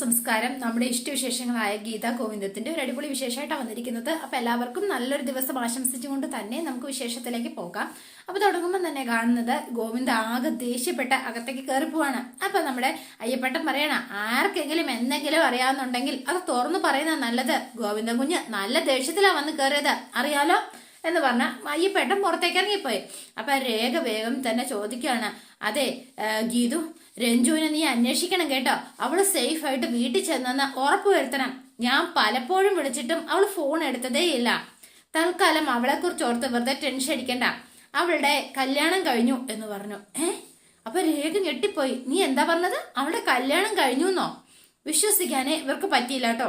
സംസ്കാരം നമ്മുടെ ഇഷ്ടവിശേഷങ്ങളായ ഗീത ഗോവിന്ദത്തിന്റെ ഒരു അടിപൊളി വിശേഷമായിട്ടാണ് വന്നിരിക്കുന്നത്. അപ്പൊ എല്ലാവർക്കും നല്ലൊരു ദിവസം ആശംസിച്ചുകൊണ്ട് തന്നെ നമുക്ക് വിശേഷത്തിലേക്ക് പോകാം. അപ്പൊ തുടങ്ങുമ്പോൾ തന്നെ കാണുന്നത് ഗോവിന്ദ ആകെ ദേഷ്യപ്പെട്ട് അകത്തേക്ക് കയറി പോവാണ്. അപ്പൊ നമ്മുടെ അയ്യപ്പട്ടൻ പറയണ ആർക്കെങ്കിലും എന്തെങ്കിലും അറിയാവുന്നുണ്ടെങ്കിൽ അത് തുറന്നു പറയുന്ന നല്ലത്. ഗോവിന്ദ കുഞ്ഞ് നല്ല ദേഷ്യത്തിലാ വന്ന് കയറിയത് അറിയാലോ? എന്ന് പറഞ്ഞ അയ്യപ്പേട്ടൻ പുറത്തേക്ക് ഇറങ്ങിപ്പോയി. അപ്പൊ രേഖ വേഗം തന്നെ ചോദിക്കുകയാണ് അതെ ഗീതു രഞ്ജുവിനെ നീ അന്വേഷിക്കണം കേട്ടോ. അവൾ സേഫ് ആയിട്ട് വീട്ടിൽ ചെന്നെന്ന് ഉറപ്പ് വരുത്തണം. ഞാൻ പലപ്പോഴും വിളിച്ചിട്ടും അവൾ ഫോൺ എടുത്തതേ ഇല്ല. തൽക്കാലം അവളെ കുറിച്ച് ഓർത്ത് വെറുതെ ടെൻഷൻ അടിക്കണ്ട. അവളുടെ കല്യാണം കഴിഞ്ഞു എന്ന് പറഞ്ഞു. ഏ? അപ്പൊ രേഖ ഞെട്ടിപ്പോയി. നീ എന്താ പറഞ്ഞത്? അവളുടെ കല്യാണം കഴിഞ്ഞു എന്നോ വിശ്വസിക്കാനേ ഇവർക്ക് പറ്റിയില്ല കേട്ടോ.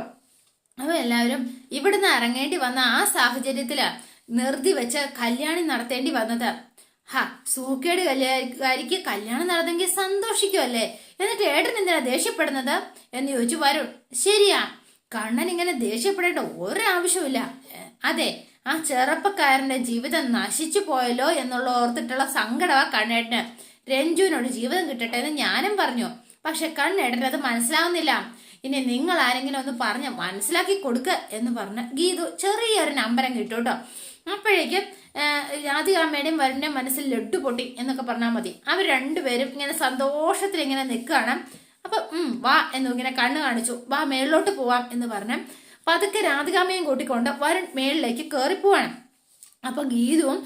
അപ്പൊ എല്ലാവരും ഇവിടുന്ന് ഇറങ്ങേണ്ടി വന്ന ആ സാഹചര്യത്തിൽ നിർത്തി വെച്ച് കല്യാണി നടത്തേണ്ടി വന്നത് ഹാ സൂക്കേട് കല്യാണക്കാരിക്ക് കല്യാണം നടന്നെങ്കിൽ സന്തോഷിക്കുമല്ലേ എന്നിട്ട് ഏട്ടൻ എന്തിനാ ദേഷ്യപ്പെടുന്നത്? എന്ന് ചോദിച്ചു വരുൺ. ശരിയാ കണ്ണൻ ഇങ്ങനെ ദേഷ്യപ്പെടേണ്ട ഒരാവശ്യമില്ല അതെ ആ ചെറുപ്പക്കാരന്റെ ജീവിതം നശിച്ചു പോയല്ലോ എന്നുള്ള ഓർത്തിട്ടുള്ള സങ്കടമാ കണ്ണേട്ടന്. രഞ്ജുവിനോട് ജീവിതം കിട്ടട്ടെ എന്ന് ഞാനും പറഞ്ഞു. പക്ഷെ കണ്ണേട്ടന് അത് മനസ്സിലാവുന്നില്ല. ഇനി നിങ്ങൾ ആരെങ്കിലും ഒന്ന് പറഞ്ഞ് മനസ്സിലാക്കി കൊടുക്ക എന്ന് പറഞ്ഞ് ഗീതു ചെറിയൊരു നമ്പരം കിട്ടും കേട്ടോ. അപ്പോഴേക്കും രാധികാമ്മയുടെയും വരുണിന്റെ മനസ്സിൽ ലഡ്ഡു പൊട്ടി എന്നൊക്കെ പറഞ്ഞാൽ മതി. അവർ രണ്ടുപേരും ഇങ്ങനെ സന്തോഷത്തിൽ ഇങ്ങനെ നിൽക്കുകയാണ്. അപ്പൊ വാ എന്ന് ഇങ്ങനെ കണ്ണ് കാണിച്ചു. വാ മേളിലോട്ട് പോവാം എന്ന് പറഞ്ഞ് പതുക്കെ രാധികാമ്മയും കൂട്ടിക്കൊണ്ട് വരുൺ മേളിലേക്ക് കയറിപ്പോവാണ് അപ്പൊ ഗീതുവും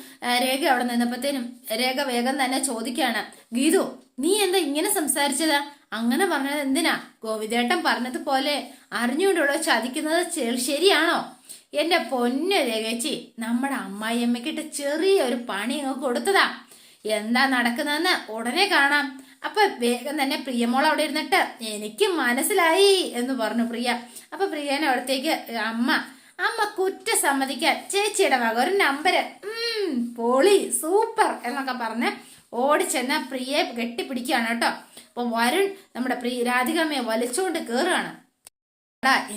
രേഖ അവിടെ നിന്നപ്പോഴത്തേനും രേഖ വേഗം തന്നെ ചോദിക്കുകയാണ്. ഗീതു നീ എന്താ ഇങ്ങനെ സംസാരിച്ചത്? അങ്ങനെ പറഞ്ഞത് എന്തിനാ? ഗോവിദേട്ടൻ പറഞ്ഞതുപോലെ അറിഞ്ഞുകൊണ്ടുള്ള ചതിക്കുന്നത് ശരിയാണോ? എന്റെ പൊന്നു രേഖച്ചി നമ്മുടെ അമ്മായിയമ്മക്കിട്ട് ചെറിയൊരു പണി അങ്ങ് കൊടുത്തതാ. എന്താ നടക്കുന്നതെന്ന് ഉടനെ കാണാം. അപ്പൊ വേഗം തന്നെ പ്രിയമോൾ അവിടെ ഇരുന്നിട്ട് എനിക്ക് മനസ്സിലായി എന്ന് പറഞ്ഞു പ്രിയ. അപ്പൊ പ്രിയനെ അവിടത്തേക്ക് അമ്മ അമ്മ കുറ്റ സമ്മതിക്കാൻ ചേച്ചിയുടെ വക ഒരു നമ്പര് ഉം പൊളി സൂപ്പർ എന്നൊക്കെ പറഞ്ഞ് ഓടിച്ചെന്ന പ്രിയയെ കെട്ടിപ്പിടിക്കുകയാണ് കേട്ടോ. അപ്പൊ വരുൺ നമ്മുടെ പ്രിയ രാധികമ്മയെ വലിച്ചുകൊണ്ട് കേറുകയാണ്.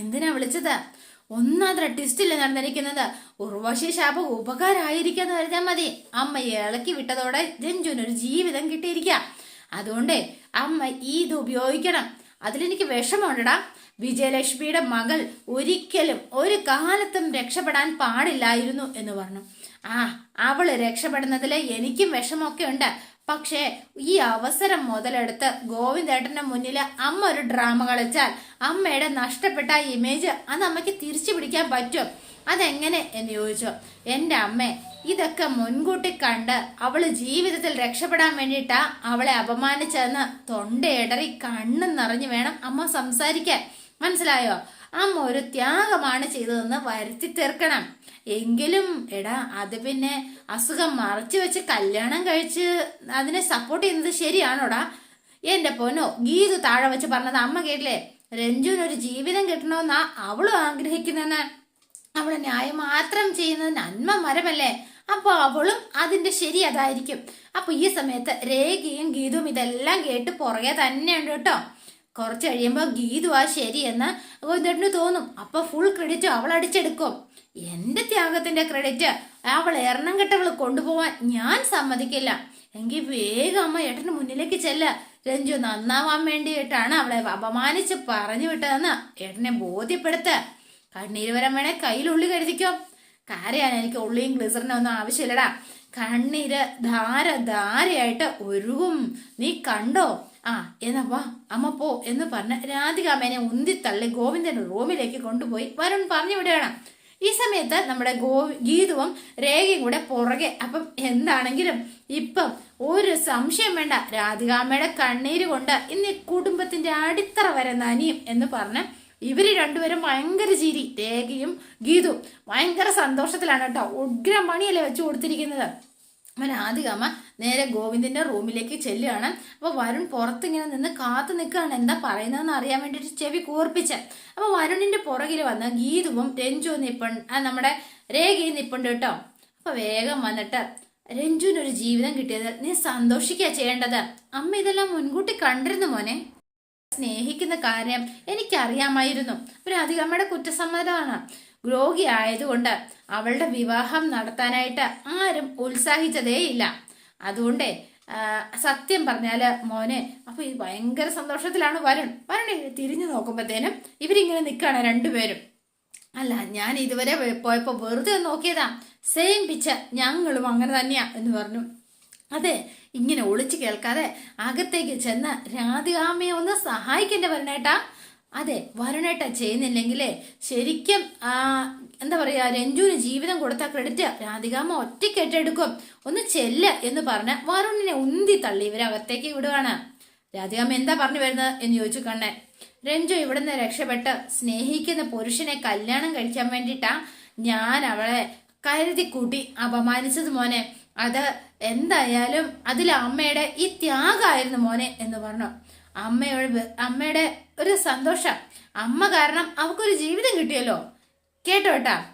എന്തിനാ വിളിച്ചത്? ഒന്നാത്ര ട്വിസ്റ്റില്ല നടന്നിരിക്കുന്നത്. ഉർവശി ശാപ ഉപകാരമായിരിക്കാന്ന് കരുതാൻ മതി. അമ്മ ഇളക്കി വിട്ടതോടെ ഒരു ജീവിതം കിട്ടിയിരിക്കാം. അതുകൊണ്ട് അമ്മ ഈ ഇത് ഉപയോഗിക്കണം. അതിലെനിക്ക് വിഷമമുണ്ടടാ. വിജയലക്ഷ്മിയുടെ മകൾ ഒരിക്കലും ഒരു കാലത്തും രക്ഷപ്പെടാൻ പാടില്ലായിരുന്നു എന്ന് പറഞ്ഞു. ആ അവൾ രക്ഷപ്പെടുന്നതിൽ എനിക്കും വിഷമമൊക്കെ ഉണ്ട്. പക്ഷേ ഈ അവസരം മുതലെടുത്ത് ഗോവിന്ദേട്ടന്റെ മുന്നിൽ അമ്മ ഒരു ഡ്രാമ കളിച്ചാൽ അമ്മയുടെ നഷ്ടപ്പെട്ട ഇമേജ് അത് അമ്മയ്ക്ക് തിരിച്ചു പിടിക്കാൻ പറ്റും. അതെങ്ങനെ എന്ന് ചോദിച്ചു. എന്റെ അമ്മ ഇതൊക്കെ മുൻകൂട്ടി കണ്ട് അവൾ ജീവിതത്തിൽ രക്ഷപ്പെടാൻ വേണ്ടിയിട്ടാ അവളെ അപമാനിച്ചതെന്ന് തൊണ്ടയിടറി കണ്ണും നിറഞ്ഞു വേണം അമ്മ സംസാരിക്കാൻ. മനസ്സിലായോ? അമ്മ ഒരു ത്യാഗമാണ് ചെയ്തതെന്ന് വരുത്തി തീർക്കണം. എങ്കിലും എടാ അത് പിന്നെ അസുഖം മറച്ചു വെച്ച് കല്യാണം കഴിച്ച് അതിനെ സപ്പോർട്ട് ചെയ്യുന്നത് ശരിയാണോടാ? എന്റെ പൊന്നോ ഗീതു താഴെ വെച്ച് പറഞ്ഞത് അമ്മ കേട്ടില്ലേ? രഞ്ജുവിന് ഒരു ജീവിതം കിട്ടണമെന്നാ അവളും ആഗ്രഹിക്കുന്നെന്ന് അവളെ ന്യായം മാത്രം ചെയ്യുന്നത് നന്മ മരമല്ലേ? അപ്പൊ അവളും അതിന്റെ ശരി അതായിരിക്കും. അപ്പൊ ഈ സമയത്ത് രേഖയും ഗീതും ഇതെല്ലാം കേട്ട് പുറകെ തന്നെയുണ്ട് കേട്ടോ. കുറച്ച് കഴിയുമ്പോൾ ഗീതു ആ ശരിയെന്ന് ഗോവിന്ദേട്ടന് തോന്നും. അപ്പൊ ഫുൾ ക്രെഡിറ്റ് അവൾ അടിച്ചെടുക്കും. എന്റെ ത്യാഗത്തിന്റെ ക്രെഡിറ്റ് അവൾ എറണം കെട്ടവൾ കൊണ്ടുപോവാൻ ഞാൻ സമ്മതിക്കില്ല. എങ്കിൽ വേഗം അമ്മ ഏട്ടന് മുന്നിലേക്ക് ചെല്ല. രഞ്ജു നന്നാവാൻ വേണ്ടിയിട്ടാണ് അവളെ അപമാനിച്ച് പറഞ്ഞു വിട്ടതെന്ന് ഏട്ടനെ ബോധ്യപ്പെടുത്ത. കണ്ണീര് വരാൻ വേണേ കയ്യിൽ ഉള്ളി കരുതിക്കോ. കാര്യാണ് എനിക്ക് ഉള്ളിയും ഗ്ലിസറിനും ഒന്നും ആവശ്യമില്ലടാ. കണ്ണീര് ധാര ധാരയായിട്ട് ഒഴുകും നീ കണ്ടോ? ആ എന്നാ വാ അമ്മ പോ എന്ന് പറഞ്ഞ് രാധികാമേനെ ഉന്തിത്തള്ളി ഗോവിന്ദൻ റൂമിലേക്ക് കൊണ്ടുപോയി വരുൺ പറഞ്ഞു വിടുകയാണ്. ഈ സമയത്ത് നമ്മുടെ ഗോ ഗീതുവും രേഖയും കൂടെ പുറകെ. അപ്പം എന്താണെങ്കിലും ഇപ്പം ഒരു സംശയം വേണ്ട. രാധികാമ്മയുടെ കണ്ണീര് കൊണ്ട് ഇന്ന് കുടുംബത്തിന്റെ അടിത്തറ വരെ നനിയും എന്ന് പറഞ്ഞ് ഇവർ രണ്ടുപേരും ഭയങ്കര ചിരി. രേഖയും ഗീതും ഭയങ്കര സന്തോഷത്തിലാണ് കേട്ടോ. ഉഗ്രമണിയല്ലേ വെച്ചു കൊടുത്തിരിക്കുന്നത്. അവൻ ആദ്യമ നേരെ ഗോവിന്ദിന്റെ റൂമിലേക്ക് ചെല്ലുകയാണ്. അപ്പൊ വരുൺ പുറത്തിങ്ങനെ നിന്ന് കാത്തു നിൽക്കുകയാണ്. എന്താ പറയുന്നതെന്ന് അറിയാൻ വേണ്ടിയിട്ട് ചെവി കൂർപ്പിച്ച്. അപ്പൊ വരുണിന്റെ പുറകിൽ വന്ന് ഗീതുവും രഞ്ജുവും നിപ്പൺ നമ്മുടെ രേഖയും നിപ്പുണ്ട് കേട്ടോ. അപ്പൊ വേഗം വന്നിട്ട് രഞ്ജുവിനൊരു ജീവിതം കിട്ടിയത് നീ സന്തോഷിക്കുക ചെയ്യേണ്ടത്. അമ്മ ഇതെല്ലാം മുൻകൂട്ടി കണ്ടിരുന്നു മോനെ. സ്നേഹിക്കുന്ന കാര്യം എനിക്കറിയാമായിരുന്നു. ഒരു അധികമ്മയുടെ കുറ്റസമ്മതമാണ്. രോഗി ആയതുകൊണ്ട് അവളുടെ വിവാഹം നടത്താനായിട്ട് ആരും ഉത്സാഹിച്ചതേയില്ല അതുകൊണ്ട് സത്യം പറഞ്ഞാൽ മോനെ അപ്പൊ ഈ ഭയങ്കര സന്തോഷത്തിലാണ് വരുൺ. വരുൺ തിരിഞ്ഞു നോക്കുമ്പോഴത്തേനും ഇവരിങ്ങനെ നിൽക്കുകയാണ് രണ്ടുപേരും. അല്ല ഞാൻ ഇതുവരെ പോയപ്പോൾ പോയപ്പോ വെറുതെ നോക്കിയതാ. സെയിം പിച്ച ഞങ്ങളും അങ്ങനെ തന്നെയാ എന്ന് പറഞ്ഞു. അതെ ഇങ്ങനെ ഒളിച്ചു കേൾക്കാതെ അകത്തേക്ക് ചെന്ന് രാധികാമ്മയെ ഒന്ന് സഹായിക്കേണ്ടി വരണേട്ടാ. അതെ വരുണേട്ട ചെയ്യുന്നില്ലെങ്കിലേ ശരിക്കും ആ എന്താ പറയാ രഞ്ജുവിന് ജീവിതം കൊടുത്ത ക്രെഡിറ്റ് രാധികാമ്മ ഒറ്റയ്ക്ക് ഏറ്റെടുക്കും ഒന്ന് ചെല്ല എന്ന് പറഞ്ഞ വരുണിനെ ഉന്തി തള്ളി ഇവരെ അകത്തേക്ക് വിടുകയാണ് രാധികാമ്മ എന്താ പറഞ്ഞു വരുന്നത് എന്ന് ചോദിച്ചു കണ്ണൻ രഞ്ജു ഇവിടുന്ന് രക്ഷപ്പെട്ട് സ്നേഹിക്കുന്ന പുരുഷനെ കല്യാണം കഴിക്കാൻ വേണ്ടിയിട്ടാ ഞാൻ അവളെ കരുതി കൂട്ടി അപമാനിച്ചത് മോനെ. അത് എന്തായാലും അതിലെ അമ്മയുടെ ഈ ത്യാഗമായിരുന്നു മോനെ എന്ന് പറഞ്ഞു. അമ്മയോട് അമ്മയുടെ ഒരു സന്തോഷം. അമ്മ കാരണം അവക്കൊരു ജീവിതം കിട്ടിയല്ലോ. കേട്ടോ കേട്ടാ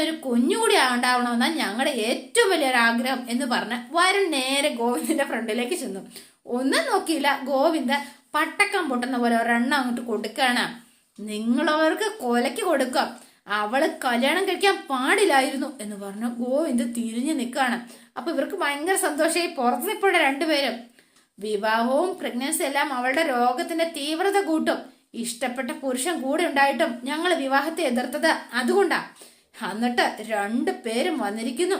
ഒരു കുഞ്ഞുകൂടി ഉണ്ടാവണമെന്നാണ് ഞങ്ങളുടെ ഏറ്റവും വലിയൊരു ആഗ്രഹം എന്ന് പറഞ്ഞ് വരുൺ നേരെ ഗോവിന്ദന്റെ ഫ്രണ്ടിലേക്ക് ചെന്നു. ഒന്നും നോക്കിയില്ല. ഗോവിന്ദ പട്ടക്കം പൊട്ടുന്ന പോലെ ഒരെണ്ണം അങ്ങോട്ട് കൊടുക്കുകയാണ്. നിങ്ങളവർക്ക് കൊലയ്ക്ക് കൊടുക്കാം. അവൾ കല്യാണം കഴിക്കാൻ പാടില്ലായിരുന്നു എന്ന് പറഞ്ഞു ഗോവിന്ദ് തിരിഞ്ഞു നിൽക്കുകയാണ്. അപ്പൊ ഇവർക്ക് ഭയങ്കര സന്തോഷമായി. പുറത്ത് നിൽപ്പോടെ രണ്ടുപേരും വിവാഹവും പ്രഗ്നൻസി എല്ലാം അവളുടെ രോഗത്തിന്റെ തീവ്രത കൂട്ടും. ഇഷ്ടപ്പെട്ട പുരുഷൻ കൂടെ ഉണ്ടായിട്ടും ഞങ്ങൾ വിവാഹത്തെ എതിർത്തത് അതുകൊണ്ടാ. എന്നിട്ട് രണ്ടു പേരും വന്നിരിക്കുന്നു.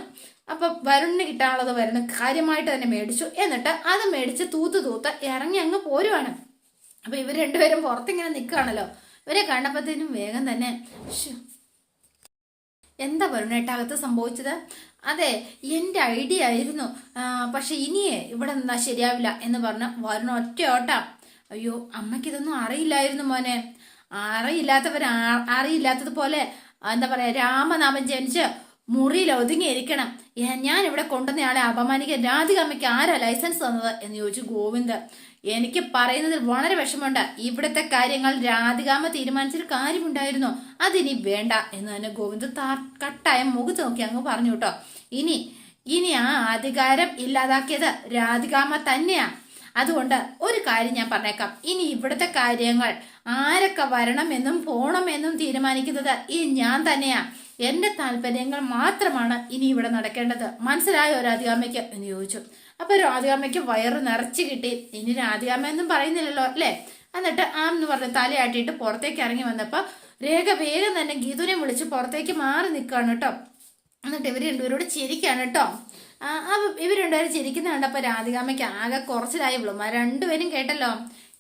അപ്പൊ വരുണിന് കിട്ടാനുള്ളത് വരുന്ന കാര്യമായിട്ട് തന്നെ മേടിച്ചു. എന്നിട്ട് അത് മേടിച്ച് തൂത്ത് തൂത്ത് ഇറങ്ങി അങ്ങ് പോരുവാണ്. അപ്പൊ ഇവർ രണ്ടുപേരും പുറത്തിങ്ങനെ നിൽക്കുകയാണല്ലോ ഇവരെ കണ്ടപ്പോഴത്തേനും വേഗം തന്നെ എന്താ വരുണേട്ടാകത്ത് സംഭവിച്ചത്? അതെ എന്റെ ഐഡിയ ആയിരുന്നു. പക്ഷെ ഇനിയേ ഇവിടെ നിന്നാ ശരിയാവില്ല എന്ന് പറഞ്ഞ വരുണ ഒറ്റ ഓട്ടാം. അയ്യോ അമ്മയ്ക്ക് ഇതൊന്നും അറിയില്ലായിരുന്നു മോനെ. അറിയില്ലാത്തവർ അറിയില്ലാത്തതുപോലെ എന്താ പറയാ രാമനാമം ജനിച്ച് മുറിയിൽ ഒതുങ്ങിയിരിക്കണം. ഞാൻ ഇവിടെ കൊണ്ടുവന്നയാളെ അപമാനിക്കാൻ രാധിക അമ്മയ്ക്ക് ആരാ ലൈസൻസ് തന്നത് എന്ന് ചോദിച്ചു ഗോവിന്ദ് എനിക്ക് പറയുന്നതിൽ വളരെ വിഷമമുണ്ട്. ഇവിടുത്തെ കാര്യങ്ങൾ രാധികാമ്മ തീരുമാനിച്ചൊരു കാര്യമുണ്ടായിരുന്നു. അതിനി വേണ്ട എന്ന് തന്നെ ഗോവിന്ദ് കട്ടായം മുഖത്ത് നോക്കി അങ്ങ് പറഞ്ഞു കേട്ടോ. ഇനി ഇനി ആ അധികാരം ഇല്ലാതാക്കിയത് രാധികാമ്മ തന്നെയാ. അതുകൊണ്ട് ഒരു കാര്യം ഞാൻ പറഞ്ഞേക്കാം. ഇനി ഇവിടുത്തെ കാര്യങ്ങൾ ആരൊക്കെ വരണമെന്നും പോണമെന്നും തീരുമാനിക്കുന്നത് ഈ ഞാൻ തന്നെയാ. എന്റെ താല്പര്യങ്ങൾ മാത്രമാണ് ഇനി ഇവിടെ നടക്കേണ്ടത്. മനസ്സിലായോ രാധികാമ്മയ്ക്ക് എന്ന് ചോദിച്ചു. അപ്പൊ രാധികാമ്മയ്ക്ക് വയറ് നിറച്ചു കിട്ടി. ഇനി രാധികാമ്മ എന്നും പറയുന്നില്ലല്ലോ അല്ലേ? എന്നിട്ട് ആ എന്ന് പറഞ്ഞ് തലയാട്ടിയിട്ട് പുറത്തേക്ക് ഇറങ്ങി വന്നപ്പോ രേഖ വേഗം തന്നെ ഗീതുനെ വിളിച്ച് പുറത്തേക്ക് മാറി നിൽക്കുകയാണ് കേട്ടോ. എന്നിട്ട് ഇവർ രണ്ടുപേരോട് ചിരിക്കാണ് കേട്ടോ. ആ, അപ്പൊ ഇവർ രണ്ടുപേരും ചിരിക്കുന്ന കണ്ടപ്പോ രാധികാമ്മയ്ക്ക് ആകെ കുറച്ചിലായി വിളും. ആ രണ്ടുപേരും കേട്ടല്ലോ.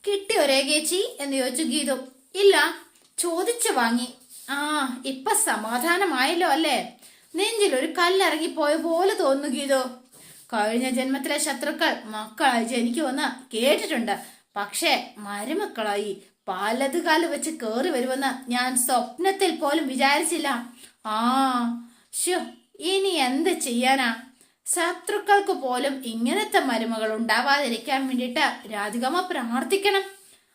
കിട്ടിയോ രേഖേച്ചി എന്ന് ചോദിച്ചു ഗീതു. ഇല്ല ചോദിച്ചു വാങ്ങി. ആ ഇപ്പൊ സമാധാനമായല്ലോ അല്ലേ? നെഞ്ചിൽ ഒരു കല്ലിറങ്ങി പോയ പോലെ തോന്നുന്നു ഗീതു. കഴിഞ്ഞ ജന്മത്തിലെ ശത്രുക്കൾ മക്കളായി ജനിക്കുമെന്ന് കേട്ടിട്ടുണ്ട്. പക്ഷേ മരുമക്കളായി പലത് കാൽ വെച്ച് കേറി വരുമെന്ന് ഞാൻ സ്വപ്നത്തിൽ പോലും വിചാരിച്ചില്ല. ആ ഇനി എന്ത് ചെയ്യാനാ? ശത്രുക്കൾക്ക് പോലും ഇങ്ങനത്തെ മരുമകൾ ഉണ്ടാവാതിരിക്കാൻ വേണ്ടിയിട്ട് രാധികമ്മ പ്രാർത്ഥിക്കണം.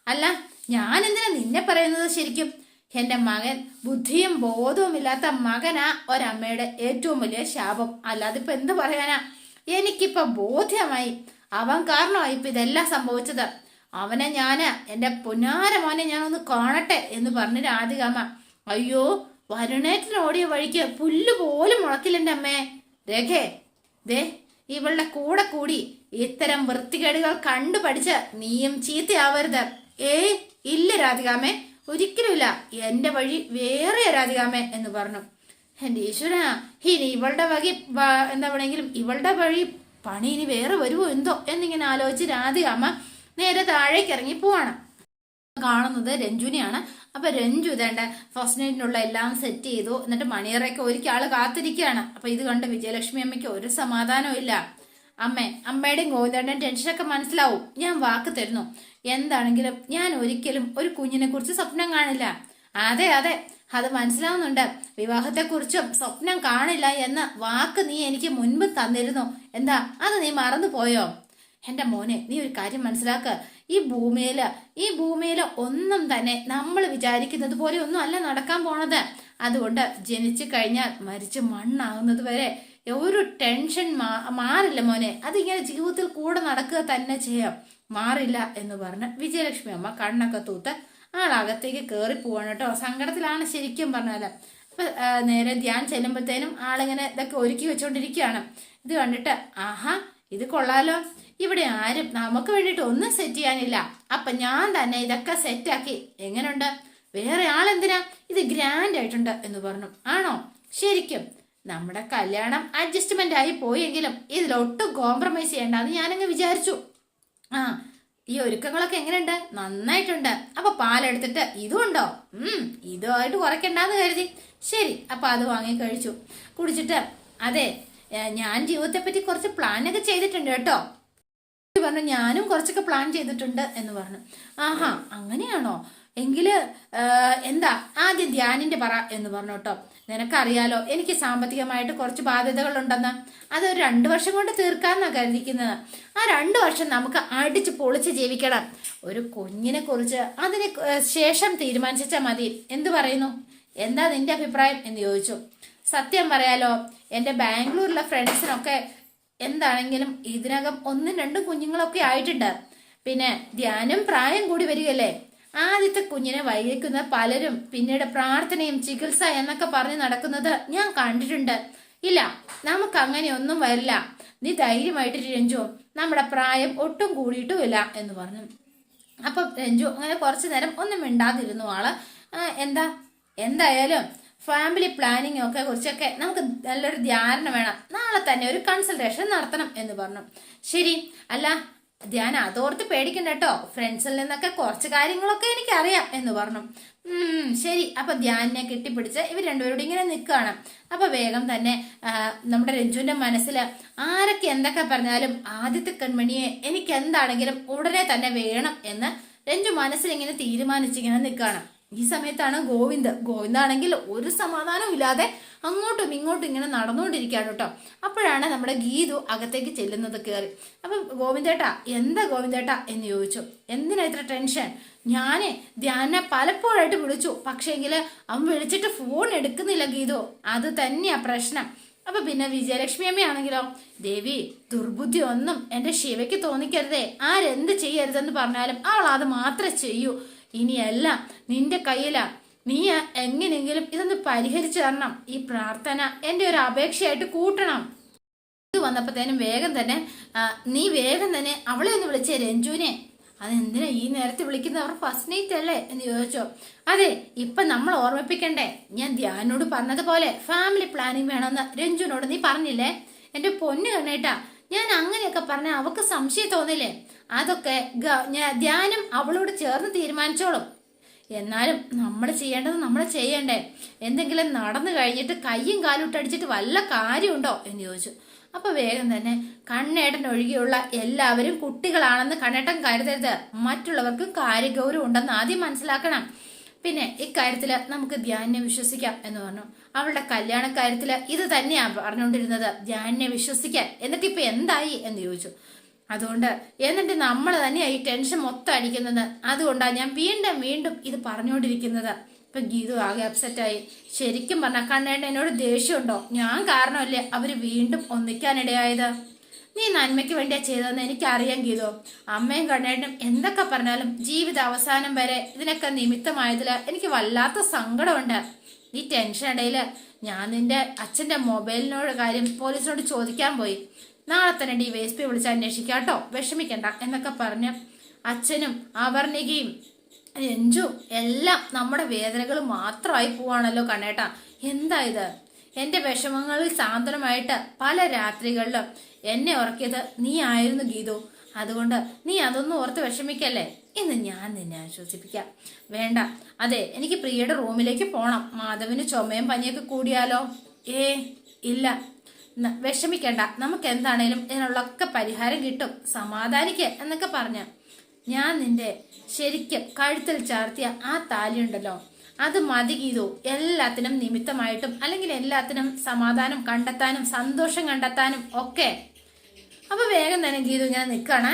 അല്ല ഞാൻ എന്തിനാ നിന്നെ പറയുന്നത് ശരിക്കും? എന്റെ മകൻ ബുദ്ധിയും ബോധവും ഇല്ലാത്ത മകനാ ഒരമ്മയുടെ ഏറ്റവും വലിയ ശാപം. അല്ലാതെ ഇപ്പൊ എന്ത് പറയാനാ? എനിക്കിപ്പൊ ബോധ്യമായി. അവൻ കാരണമായി ഇപ്പൊ ഇതെല്ലാം സംഭവിച്ചത്. അവനെ ഞാൻ എന്റെ പുനാരമോനെ മോനെ ഒന്ന് കാണട്ടെ എന്ന് പറഞ്ഞ് രാധികാമ്മ അയ്യോ വരുണേറ്റിന് ഓടിയ വഴിക്ക് പുല്ല് പോലും മുളക്കില്ല അമ്മേ രഘേ ദേ ഇവളുടെ കൂടെ കൂടി ഇത്തരം വൃത്തികേടുകൾ കണ്ടു പഠിച്ച് നീയും ചീത്തയാവരുത്. ഏ ഇല്ല രാധികാമേ ഒരിക്കലുമില്ല. എന്റെ വഴി വേറെ രാധികാമേ എന്ന് പറഞ്ഞു. എന്റെ ഈശ്വര ഇനി ഇവളുടെ വകി എന്താ വേണമെങ്കിലും ഇവളുടെ വഴി പണി ഇനി വേറെ വരുമോ എന്തോ എന്നിങ്ങനെ ആലോചിച്ച് രാധികാമ്മ നേരെ താഴേക്ക് ഇറങ്ങി പോവാണ്. കാണുന്നത് രഞ്ജുനെയാണ്. അപ്പൊ രഞ്ജു ഇതേണ്ട ഫസ്റ്റ് നൈറ്റിനുള്ള എല്ലാം സെറ്റ് ചെയ്തു. എന്നിട്ട് മണിയറയൊക്കെ ഒരുക്കി ആൾ കാത്തിരിക്കുകയാണ്. അപ്പൊ ഇത് കണ്ട് വിജയലക്ഷ്മി അമ്മയ്ക്ക് ഒരു സമാധാനവും ഇല്ല. അമ്മേ അമ്മയുടെയും ഗോവിന്ദേടേയും ടെൻഷനൊക്കെ മനസ്സിലാവും. ഞാൻ വാക്ക് തരുന്നു. എന്താണെങ്കിലും ഞാൻ ഒരിക്കലും ഒരു കുഞ്ഞിനെ കുറിച്ച് സ്വപ്നം കാണില്ല. അതെ അതെ അത് മനസ്സിലാവുന്നുണ്ട്. വിവാഹത്തെക്കുറിച്ചും സ്വപ്നം കാണില്ല എന്ന വാക്ക് നീ എനിക്ക് മുൻപ് തന്നിരുന്നു. എന്താ അത് നീ മറന്നു പോയോ എന്റെ മോനെ നീ ഒരു കാര്യം മനസ്സിലാക്ക. ഈ ഭൂമിയിൽ ഈ ഭൂമിയിൽ ഒന്നും തന്നെ നമ്മൾ വിചാരിക്കുന്നത് പോലെ ഒന്നും അല്ല നടക്കാൻ പോണത്. അതുകൊണ്ട് ജനിച്ചു കഴിഞ്ഞാൽ മരിച്ച് മണ്ണാകുന്നത് വരെ ഒരു ടെൻഷൻ മാ- മാറില്ല മോനെ. അതിങ്ങനെ ജീവിതത്തിൽ കൂടെ നടക്കുക തന്നെ ചെയ്യാം. മാറില്ല എന്ന് പറഞ്ഞ് വിജയലക്ഷ്മി അമ്മ കണ്ണൊക്കെ തൂത്ത് ആളകത്തേക്ക് കയറി പോവാണ് കേട്ടോ. സങ്കടത്തിലാണ് ശരിക്കും പറഞ്ഞാൽ. അപ്പൊ നേരെ ധ്യാൻ ചെല്ലുമ്പോഴത്തേനും ആളിങ്ങനെ ഇതൊക്കെ ഒരുക്കി വെച്ചോണ്ടിരിക്കുകയാണ്. ഇത് കണ്ടിട്ട് ആഹാ ഇത് കൊള്ളാലോ. ഇവിടെ ആരും നമുക്ക് വേണ്ടിയിട്ട് ഒന്നും സെറ്റ് ചെയ്യാനില്ല. അപ്പൊ ഞാൻ തന്നെ ഇതൊക്കെ സെറ്റാക്കി എങ്ങനെയുണ്ട് വേറെ ആൾ എന്തിനാ ഇത് ഗ്രാൻഡ് ആയിട്ടുണ്ട് എന്ന് പറഞ്ഞു. ആണോ? ശരിക്കും. നമ്മുടെ കല്യാണം അഡ്ജസ്റ്റ്മെന്റ് ആയി പോയെങ്കിലും ഇതിലൊട്ടും കോംപ്രമൈസ് ചെയ്യണ്ടെന്ന് ഞാനങ്ങ് വിചാരിച്ചു. ആ ഈ ഒരുക്കങ്ങളൊക്കെ എങ്ങനെയുണ്ട് നന്നായിട്ടുണ്ട്. അപ്പൊ പാലെടുത്തിട്ട് ഇതും ഉണ്ടോ? ഉം ഇതുമായിട്ട് കുറയ്ക്കണ്ടെന്ന് കരുതി. ശരി അപ്പൊ അത് വാങ്ങി കഴിച്ചു. കുടിച്ചിട്ട് അതെ ഞാൻ ജീവിതത്തെ പറ്റി കുറച്ച് പ്ലാനൊക്കെ ചെയ്തിട്ടുണ്ട് കേട്ടോ. പറഞ്ഞു ഞാനും കുറച്ചൊക്കെ പ്ലാൻ ചെയ്തിട്ടുണ്ട് എന്ന് പറഞ്ഞു. ആഹാ അങ്ങനെയാണോ? എങ്കിൽ എന്താ? ആദ്യം ധ്യാനിന്റെ പറ എന്ന് പറഞ്ഞു കേട്ടോ. നിനക്കറിയാലോ എനിക്ക് സാമ്പത്തികമായിട്ട് കുറച്ച് ബാധ്യതകളുണ്ടെന്ന്. അത് ഒരു രണ്ടു വർഷം കൊണ്ട് തീർക്കാന്നാ കരുതിക്കുന്നത്. ആ രണ്ടു വർഷം നമുക്ക് അടിച്ച് പൊളിച്ച് ജീവിക്കണം. ഒരു കുഞ്ഞിനെ കുറിച്ച് അതിന് ശേഷം തീരുമാനിച്ചാൽ മതി. എന്തു പറയുന്നു? എന്താ നിന്റെ അഭിപ്രായം? എന്ന് ചോദിച്ചു. സത്യം പറയാലോ എന്റെ ബാംഗ്ലൂരിലെ ഫ്രണ്ട്സിനൊക്കെ എന്താണെങ്കിലും ഇതിനകം ഒന്നും രണ്ടും കുഞ്ഞുങ്ങളൊക്കെ ആയിട്ടുണ്ട്. പിന്നെ ധ്യാനം പ്രായം കൂടി വരികയല്ലേ? ആദ്യത്തെ കുഞ്ഞിനെ വൈകിക്കുന്ന പലരും പിന്നീട് പ്രാർത്ഥനയും ചികിത്സ എന്നൊക്കെ പറഞ്ഞ് നടക്കുന്നത് ഞാൻ കണ്ടിട്ടുണ്ട്. ഇല്ല നമുക്ക് അങ്ങനെയൊന്നും വരില്ല. നീ ധൈര്യമായിട്ട് രഞ്ജു നമ്മുടെ പ്രായം ഒട്ടും കൂടിയിട്ടുമില്ല എന്ന് പറഞ്ഞു. അപ്പൊ രഞ്ജു അങ്ങനെ കുറച്ചു നേരം ഒന്നും മിണ്ടാതിരുന്നു ആൾ. എന്താ? എന്തായാലും ഫാമിലി പ്ലാനിങ് ഒക്കെ കുറിച്ചൊക്കെ നമുക്ക് നല്ലൊരു ധ്യാനം വേണം. നാളെ തന്നെ ഒരു കൺസൾട്ടേഷൻ നടത്തണം എന്ന് പറഞ്ഞു. ശരി. അല്ല ധ്യാന അതോർത്ത് പേടിക്കണ്ട കേട്ടോ. ഫ്രണ്ട്സിൽ നിന്നൊക്കെ കുറച്ച് കാര്യങ്ങളൊക്കെ എനിക്ക് അറിയാം എന്ന് പറഞ്ഞു. ശരി. അപ്പൊ ധ്യാനിനെ കെട്ടിപ്പിടിച്ച് ഇവർ രണ്ടുപേരോട് ഇങ്ങനെ നിൽക്കുകയാണ്. അപ്പൊ വേഗം തന്നെ നമ്മുടെ രഞ്ജുവിന്റെ മനസ്സിൽ ആരൊക്കെ എന്തൊക്കെ പറഞ്ഞാലും ആദ്യത്തെ കൺമണിയെ എനിക്ക് എന്താണെങ്കിലും ഉടനെ തന്നെ വേണം എന്ന് രഞ്ജു മനസ്സിൽ ഇങ്ങനെ തീരുമാനിച്ചിങ്ങനെ നിൽക്കുകയാണ്. ഈ സമയത്താണ് ഗോവിന്ദ്. ഗോവിന്ദാണെങ്കിൽ ഒരു സമാധാനവും ഇല്ലാതെ അങ്ങോട്ടും ഇങ്ങോട്ടും ഇങ്ങനെ നടന്നുകൊണ്ടിരിക്കുകയാണ് കേട്ടോ. അപ്പോഴാണ് നമ്മുടെ ഗീതു അകത്തേക്ക് ചെല്ലുന്നത് കയറി. അപ്പം ഗോവിന്ദേട്ടാ എന്താ ഗോവിന്ദേട്ടാ എന്ന് ചോദിച്ചു. എന്തിനാ ഇത്ര ടെൻഷൻ? ഞാൻ ധ്യാനെ പലപ്പോഴായിട്ട് വിളിച്ചു. പക്ഷേങ്കിൽ അവൻ വിളിച്ചിട്ട് ഫോൺ എടുക്കുന്നില്ല ഗീതു. അത് തന്നെയാ പ്രശ്നം. അപ്പൊ പിന്നെ വിജയലക്ഷ്മി അമ്മയാണെങ്കിലോ? ദേവി ദുർബുദ്ധി ഒന്നും എന്റെ ശിവയ്ക്ക് തോന്നിക്കരുതേ. ആരെന്ത് ചെയ്യരുതെന്ന് പറഞ്ഞാലും അവൾ അത് മാത്രമേ ചെയ്യൂ. ഇനിയെല്ലാം നിന്റെ കയ്യിലാ. നീ എങ്ങനെയെങ്കിലും ഇതൊന്ന് പരിഹരിച്ചു തരണം. ഈ പ്രാർത്ഥന എന്റെ ഒരു അപേക്ഷയായിട്ട് കൂട്ടണം. ഇത് വന്നപ്പോഴത്തേനും വേഗം തന്നെ നീ വേഗം തന്നെ അവളെ ഒന്ന് വിളിച്ചേ രഞ്ജുവിനെ. അതെന്തിനാ ഈ നേരത്തെ വിളിക്കുന്നത്? അവർ ഫസ്റ്റ് നൈറ്റ് അല്ലേ എന്ന് ചോദിച്ചോ. അതെ ഇപ്പൊ നമ്മൾ ഓർമ്മിപ്പിക്കണ്ടേ. ഞാൻ ധ്യാനോട് പറഞ്ഞതുപോലെ ഫാമിലി പ്ലാനിങ് വേണമെന്ന് രഞ്ജുവിനോട് നീ പറഞ്ഞില്ലേ? എന്റെ പൊന്നു കണ്ണേട്ടാ ഞാൻ അങ്ങനെയൊക്കെ പറഞ്ഞ അവക്ക് സംശയം തോന്നില്ലേ? അതൊക്കെ ധ്യാനം അവളോട് ചേർന്ന് തീരുമാനിച്ചോളും. എന്നാലും നമ്മൾ ചെയ്യേണ്ടത് നമ്മൾ ചെയ്യണ്ടേ. എന്തെങ്കിലും നടന്നു കഴിഞ്ഞിട്ട് കയ്യും കാലും ഇട്ടടിച്ചിട്ട് വല്ല കാര്യമുണ്ടോ എന്ന് ചോദിച്ചു. അപ്പൊ വേഗം തന്നെ കണ്ണേട്ടൻ ഒഴികെയുള്ള എല്ലാവരും കുട്ടികളാണെന്ന് കണ്ണേട്ടൻ കരുതരുത്. മറ്റുള്ളവർക്കും കാര്യഗൗരവം ഉണ്ടെന്ന് ആദ്യം മനസ്സിലാക്കണം. പിന്നെ ഇക്കാര്യത്തിൽ നമുക്ക് ധ്യാനിനെ വിശ്വസിക്കാം എന്ന് പറഞ്ഞു. അവളുടെ കല്യാണ കാര്യത്തിൽ ഇത് തന്നെയാ പറഞ്ഞുകൊണ്ടിരുന്നത്. ധ്യാനിനെ വിശ്വസിക്കാൻ. എന്നിട്ട് ഇപ്പൊ എന്തായി എന്ന് ചോദിച്ചു. അതുകൊണ്ട് എന്നിട്ട് നമ്മൾ തന്നെയാണ് ഈ ടെൻഷൻ മൊത്തം അടിക്കുന്നത് അതുകൊണ്ടാണ് ഞാൻ വീണ്ടും വീണ്ടും ഇത് പറഞ്ഞുകൊണ്ടിരിക്കുന്നത്. ഇപ്പൊ ഗീതു ആകെ അപ്സെറ്റ് ആയി. ശരിക്കും പറഞ്ഞ കണ്ണേട്ട എന്നോട് ദേഷ്യമുണ്ടോ? ഞാൻ കാരണമല്ലേ അവർ വീണ്ടും ഒന്നിക്കാനിടയായത്? നീ നന്മയ്ക്ക് വേണ്ടിയാ ചെയ്തതെന്ന് എനിക്കറിയാം ഗീതു. അമ്മയും കണ്ണേട്ടനും എന്തൊക്കെ പറഞ്ഞാലും ജീവിത അവസാനം വരെ ഇതിനൊക്കെ നിമിത്തമായതിൽ എനിക്ക് വല്ലാത്ത സങ്കടമുണ്ട്. നീ ടെൻഷൻ ഇടയിൽ ഞാൻ നിന്റെ അച്ഛന്റെ മൊബൈലിനോട് കാര്യം പോലീസിനോട് ചോദിക്കാൻ പോയി. നാളെ തന്നെ ഡി വൈ എസ് പി വിളിച്ച് അന്വേഷിക്കാട്ടോ വിഷമിക്കണ്ട എന്നൊക്കെ പറഞ്ഞ് അച്ഛനും അവർണികയും രഞ്ജു എല്ലാം നമ്മുടെ വേദനകൾ മാത്രമായി പോവാണല്ലോ കണ്ണേട്ടാ. എന്താ ഇത്? എന്റെ വിഷമങ്ങളിൽ സാന്ത്വനമായിട്ട് പല രാത്രികളിലും എന്നെ ഉറക്കിയത് നീ ആയിരുന്നു ഗീതു. അതുകൊണ്ട് നീ അതൊന്നും ഓർത്ത് വിഷമിക്കല്ലേ? ഇന്ന് ഞാൻ നിന്നെ ആശ്വസിപ്പിക്കാം. വേണ്ട. അതെ എനിക്ക് പ്രിയയുടെ റൂമിലേക്ക് പോണം. മാധവിന് ചുമയും പനിയൊക്കെ കൂടിയാലോ? ഏ ഇല്ല. വിഷമിക്കണ്ട. നമുക്ക് എന്താണേലും ഇതിനുള്ളൊക്കെ പരിഹാരം കിട്ടും. സമാധാനിക്ക് എന്നൊക്കെ പറഞ്ഞ ഞാൻ നിന്റെ ശരിക്കും കഴുത്തിൽ ചാർത്തിയ ആ താലിയുണ്ടല്ലോ അത് മതി ഗീതു. എല്ലാത്തിനും നിമിത്തമായിട്ടും അല്ലെങ്കിൽ എല്ലാത്തിനും സമാധാനം കണ്ടെത്താനും സന്തോഷം കണ്ടെത്താനും ഒക്കെ. അപ്പൊ വേഗം തന്നെ ഗീതു ഞാൻ നിൽക്കുകയാണ്